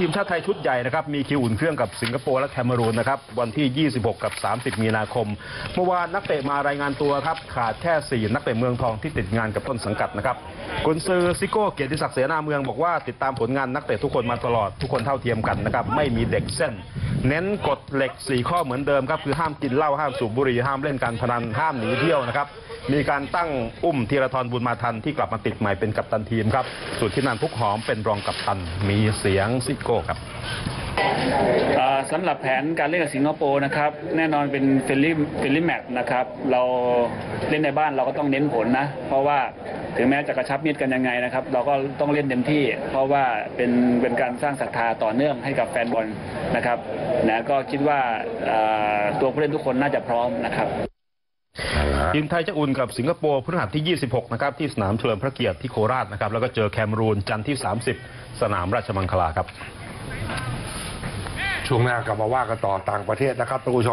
ทีมชาติไทยชุดใหญ่นะครับมีคิวอุ่นเครื่องกับสิงคโปร์และแคนารูนนะครับวันที่ 26 กับ 30 มีนาคม เมื่อวานนักเตะมารายงานตัวครับขาดแค่ 4 นักเตะเมืองทองที่ติดงานกับต้นสังกัดนะครับกุนซือซิโก้เกียรติศักดิ์เสนาเมืองบอกว่าติดตามผลงานนักเตะทุกคนมาตลอดทุกคนเท่าเทียมกันนะครับไม่มีเด็กเส้น เน้นกฎเหล็ก 4 ข้อเหมือนเดิมครับคือห้ามกินเหล้าห้ามสูบบุหรี่ห้ามเล่นการพนันห้ามหนีเที่ยวนะครับมีการตั้งอุ้มธีรทรบุญมาทันที่กลับมาติดใหม่เป็นกัปตันทีมครับส่วนที่นันพุกหอมเป็นรองกัปตันมีเสียงซิโก้ครับสำหรับแผนการเล่นกับสิงคโปร์นะครับแน่นอนเป็นเฟรนลี่เฟรนลี่แมตช์นะครับเราเล่นในบ้านเราก็ต้องเน้นผลนะ เพราะว่า ถึงแม้จะกระชับมิตรกันยังไงนะครับ เราก็ต้องเล่นเต็มที่ เพราะว่าเป็นเป็นการสร้างศรัทธาต่อเนื่องให้กับแฟนบอลนะครับนะก็คิดว่าเอ่อตัวผู้เล่นทุกคนน่าจะพร้อมนะครับทีมไทยจะอุ่นกับสิงคโปร์พฤหัสที่ 26 นะครับ ที่สนามเฉลิมพระเกียรติที่โคราชนะครับ แล้วก็เจอแคมรูนจันทร์ที่ 30 สนามราชมังคลาครับ ช่วงหน้ากลับมาว่ากันต่อต่างประเทศนะครับท่านผู้ชม